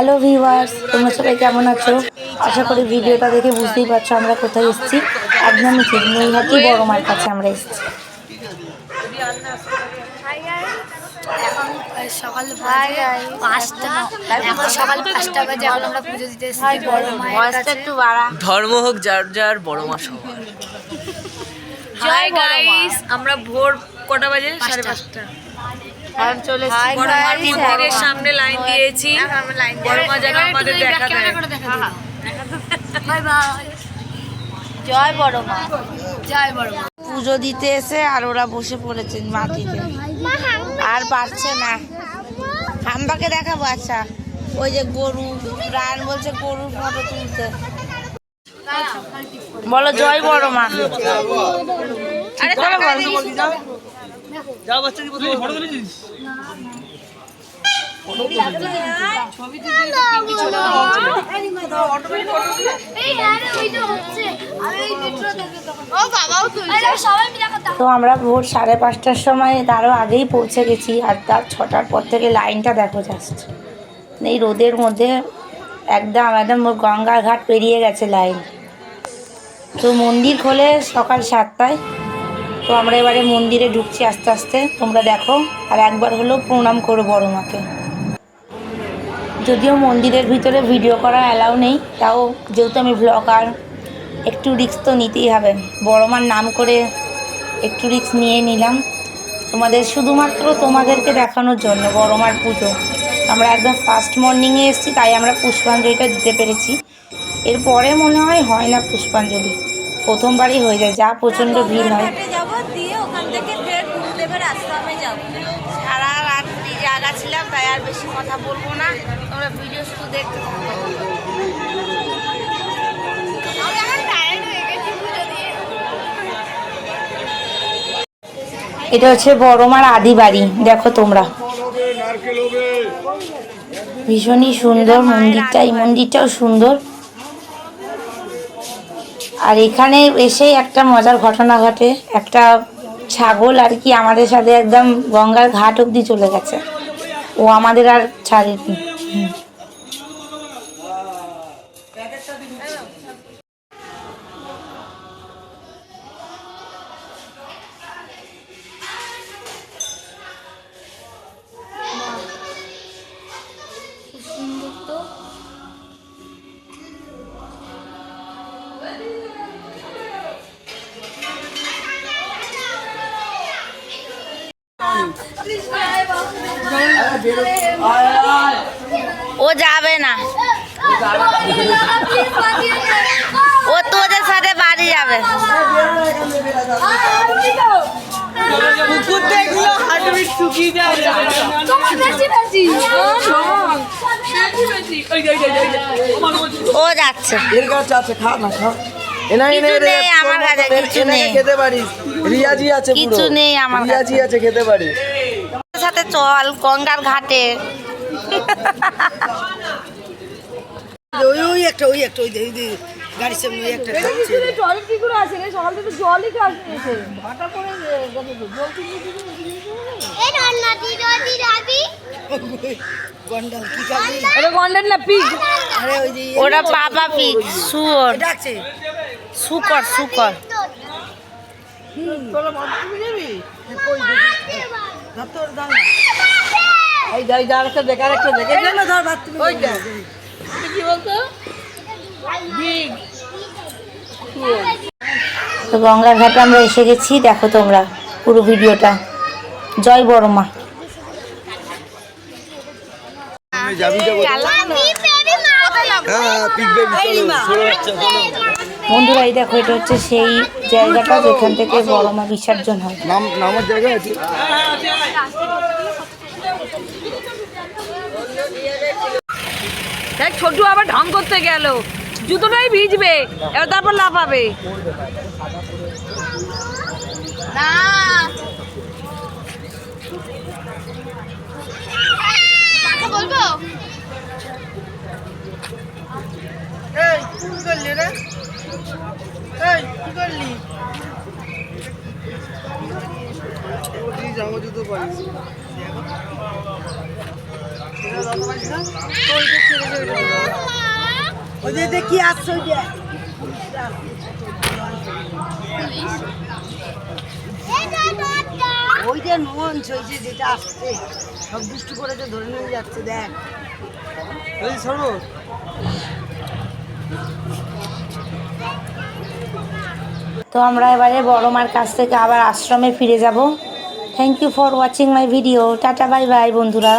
Hello viewers তোমরা সবাই কেমন আছো? আশা করি ভিডিওটা দেখে বুঝতেই পারছ আমরা কোথায় এসেছি। একদমই ঠিক নৈহাটি বড় মার কাছে আমরা এসেছি। এখন সকাল পাঁচটা এখন সকাল পাঁচটা বাজে এখন আমরা পুজো দিতে এসেছি বড় মায়ের কাছে। ধর্ম হোক যার যার বড় মা সবার। হাই গাইস আমরা ভোর কটা বাজে? সাড়ে পাঁচটা। মন্দিরের সামনে লাইন দিয়েছি। আমাদের দেখা দেয়। জয় বড় মা। জয় বড় মা। পুজো দিতে এসে আর ওরা বসে পড়েছেন মাটিতে। আর পারছে না। হাম্বাকে দেখাবো আচ্ছা। ওই যে গরু প্রাণ বলছে গরুর ফটো তুলতে। বলো জয় বড় মা। আরে বলো। তো আমরা ভোর সাড়ে পাঁচটার সময় তারও আগেই পৌঁছে গেছি আর তার ছটার পর থেকে লাইনটা দেখো জাস্ট এই রোদের মধ্যে একদম একদম গঙ্গার ঘাট পেরিয়ে গেছে লাইন। তো মন্দির খোলে সকাল সাতটায়। তো আমরা এবারে মন্দিরে ঢুকছি আস্তে আস্তে। তোমরা দেখো, আর একবার হলেও প্রণাম করো বড় মাকে। যদিও মন্দিরের ভিতরে ভিডিও করা অ্যালাউ নেই, তাও যেহেতু আমি ব্লগার একটু রিস্ক তো নিতেই হবে। বড় মার নাম করে একটু রিস্ক নিয়ে নিলাম। তোমাদের শুধুমাত্র তোমাদেরকে দেখানোর জন্য বড় মার পুজো। আমরা একদম ফার্স্ট মর্নিংয়ে এসেছি, তাই আমরা পুষ্পাঞ্জলিটা দিতে পেরেছি। এরপরে মনে হয় হয় না পুষ্পাঞ্জলি। প্রথমবারই হয়ে যায়, যা প্রচণ্ড ভিড় হয়। সারা রাত্রি জায়গা ছিলাম তাই আর বেশি কথা বলব না। তোমরা ভিডিও শুধু দেখতে এটা হচ্ছে বড়মার আদি বাড়ি দেখো তোমরা। ভীষণই সুন্দর মন্দিরটা এই মন্দিরটাও সুন্দর। আর এখানে এসেই একটা মজার ঘটনা ঘটে। একটা ছাগল আর কি আমাদের সাথে একদম গঙ্গার ঘাট অবধি চলে গেছে। ও আমাদের আর ছাড়েনি। ও যাবে না। ও তোদের সাথে বাড়ি যাবে। ও যাচ্ছে। এর কাছে আছে খা না খা। এনা এনে রে নেই আমার কাছে, কিছু নেই। খেতে পারিস। রিয়াজি আছে পুরো। কিছু নেই আমার। রিয়াজি আছে খেতে পারিস। সাথে চল গঙ্গার ঘাটে। ওই ওই একটা ওই একটা ওই ওই গাড়ির সামনে ওই একটা খাচ্ছে গন্ডাল কি খাবি আরে ওই যে ইয়ে ওরা বাবা পিক শুয়োর। ডাকছে শুকর তোর দাও না এই যাই যার একটা বেকার একটা দেখে। না ধর ভাত তুমি ওইটা তো গঙ্গার ঘাটে আমরা এসে গেছি দেখো তোমরা পুরো ভিডিওটা। জয় বড়মা হ্যাঁ চলো। বন্ধুরা এই দেখো এটা হচ্ছে সেই জায়গাটা যেখান থেকে বড়মা বিসর্জন হয়। নাম নামার জায়গা আছে? দেখ ছোটু আবার ঢং করতে গেল। জুতোটাই ভিজবে এবার তারপর লাফাবে। এই কি করলি রে? এই কি করলি? জামা জুতো পারিস ওই যে দেখি আসছে ওই যে ওই যে মঞ্চ ওই যেটা আসছে। সব দুষ্টু করে যে ধরে নিয়ে যাচ্ছে দেখ। এই সর্ব তো আমরা এবারে বড় মার কাছ থেকে আবার আশ্রমে ফিরে যাব। Thank you for watching my video tata bye bye বন্ধুরা।